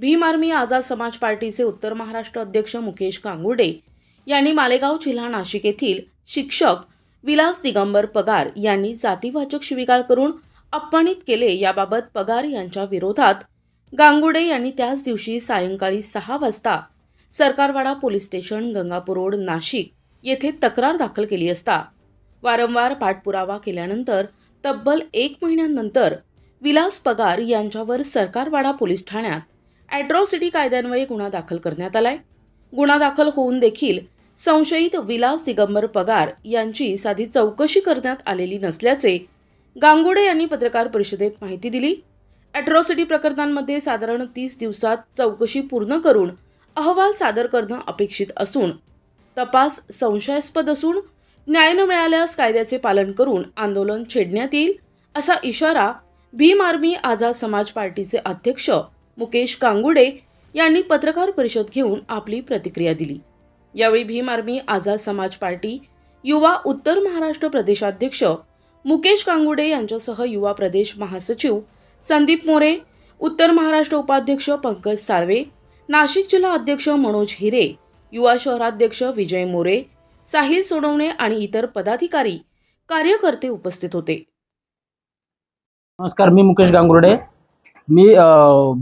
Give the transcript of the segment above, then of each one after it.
Bhim army Azad समाज पार्टीचे उत्तर महाराष्ट्र अध्यक्ष मुकेश कांगुडे यांनी मालेगाव जिल्हा नाशिक येथील शिक्षक विलास दिगंबर पगार यांनी जातीवाचक शिविगाळ करून अपमानित केले याबाबत पगार यांच्या विरोधात गांगुडे यांनी त्याच दिवशी सायंकाळी सहा वाजता Sarkarwada police station Gangapur road Nashik येथे तक्रार दाखल केली असता. वारंवार पाठपुरावा केल्यानंतर तब्बल एक महिन्यानंतर विलास पगार यांच्यावर सरकारवाडा पोलीस ठाण्यात ॲट्रॉसिटी कायद्यान्वये गुन्हा दाखल करण्यात आलाय. गुन्हा दाखल होऊन देखील संशयित विलास दिगंबर पगार यांची साधी चौकशी करण्यात आलेली नसल्याचे गांगुडे यांनी पत्रकार परिषदेत माहिती दिली. ॲट्रॉसिटी प्रकरणांमध्ये साधारण तीस दिवसात चौकशी पूर्ण करून अहवाल सादर करणं अपेक्षित असून तपास संशयास्पद असून न्याय न मिळाल्यास कायद्याचे पालन करून आंदोलन छेडण्यात येईल असा इशारा भीम आर्मी आझाद समाज पार्टीचे अध्यक्ष मुकेश कांगुडे यांनी पत्रकार परिषद घेऊन आपली प्रतिक्रिया दिली. यावेळी भीम आर्मी आझाद समाज पार्टी युवा उत्तर महाराष्ट्र प्रदेशाध्यक्ष मुकेश कांगुडे यांच्यासह युवा प्रदेश महासचिव संदीप मोरे उत्तर महाराष्ट्र उपाध्यक्ष पंकज साळवे नाशिक जिल्हा अध्यक्ष मनोज हिरे युवा शहराध्यक्ष विजय मोरे साहिल सोडवणे आणि इतर पदाधिकारी कार्यकर्ते उपस्थित होते. नमस्कार मी मुकेश गांगुर्डे. मी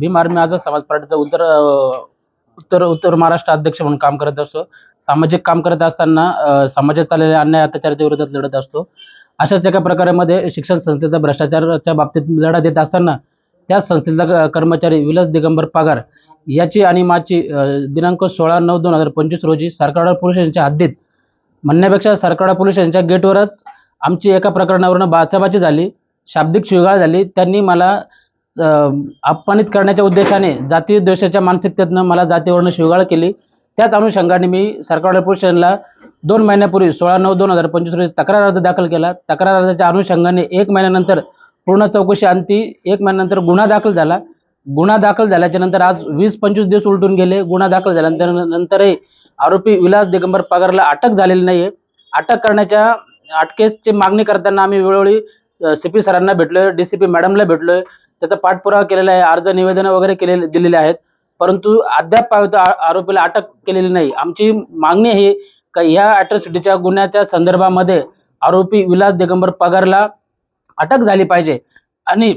भीम आर्मी आझाद समाज पार्टीचा उत्तर उत्तर उत्तर महाराष्ट्र अध्यक्ष म्हणून काम करत असतो. सामाजिक काम करत असताना समाजात आलेल्या अन्याय अत्याचाराच्या विरोधात लढत असतो. अशाच एका प्रकारामध्ये शिक्षण संस्थेचा भ्रष्टाचाराच्या बाबतीत लढा देत असताना त्याच संस्थेचा कर्मचारी विलास दिगंबर पगार याची आणि माझी दिनांक सोळा नऊ दोन हजार पंचवीस रोजी सरकारडा पोलीस यांच्या हद्दीत म्हणण्यापेक्षा सरकारडा पोलीस यांच्या गेटवरच आमची एका प्रकरणावरून बाचाबाची झाली शाब्दिक शिवगाळ झाली. त्यांनी मला अपमानित करण्याच्या उद्देशाने जातीय द्वेषाच्या मानसिकतेतनं मला जातीवरनं शिवगाळ केली. त्याच अनुषंगाने मी सरकार पोलीस दोन महिन्यापूर्वी सोळा नऊ दोन हजार पंचवीस रोजी तक्रार अर्ज दाखल केला. तक्रार अर्जाच्या अनुषंगाने एक महिन्यानंतर पूर्ण चौकशी अंती एक महिन्यानंतर गुन्हा दाखल झाला. गुन्हा दाखल झाल्याच्यानंतर आज वीस पंचवीस दिवस उलटून गेले. गुन्हा दाखल झाल्यानंतर नंतरही आरोपी विलास दिगंबर पगारला अटक झालेली नाही आहे अटक करण्याच्या अटकेची मागणी करताना आम्ही वेळोवेळी सी पी सरांना भेटलोय डी सी पी मॅडमला भेटलोय. त्याचा पाठपुरावा केलेला आहे अर्ज निवेदन वगैरे केलेले दिलेले आहेत. परंतु अद्याप पाहिजे आरोपीला अटक केलेली नाही. आमची मागणी आहे का या अॅट्रॉसिटीच्या गुन्ह्याच्या संदर्भामध्ये आरोपी विलास दिगंबर पगारला अटक झाली पाहिजे. आणि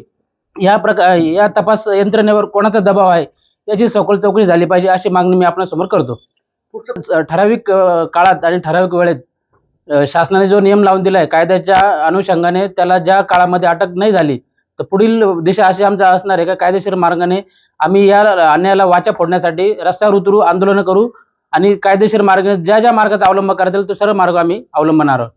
या प्रकार या तपास यंत्रणेवर कोणाचा दबाव आहे याची सखोल चौकशी झाली पाहिजे अशी मागणी मी आपल्यासमोर करतो. ठराविक काळात आणि ठराविक वेळेत शासनाने जो नियम लावून दिला आहे कायद्याच्या अनुषंगाने त्याला ज्या काळामध्ये अटक नाही झाली तर पुढील दिशा अशी आमचा असणार आहे का? कायदेशीर मार्गाने आम्ही या अन्यायाला वाचा फोडण्यासाठी रस्त्यावर उतरू आंदोलनं करू आणि कायदेशीर मार्ग ज्या ज्या मार्गाचा अवलंब करता येईल तो सर्व मार्ग आम्ही अवलंबणार आहोत.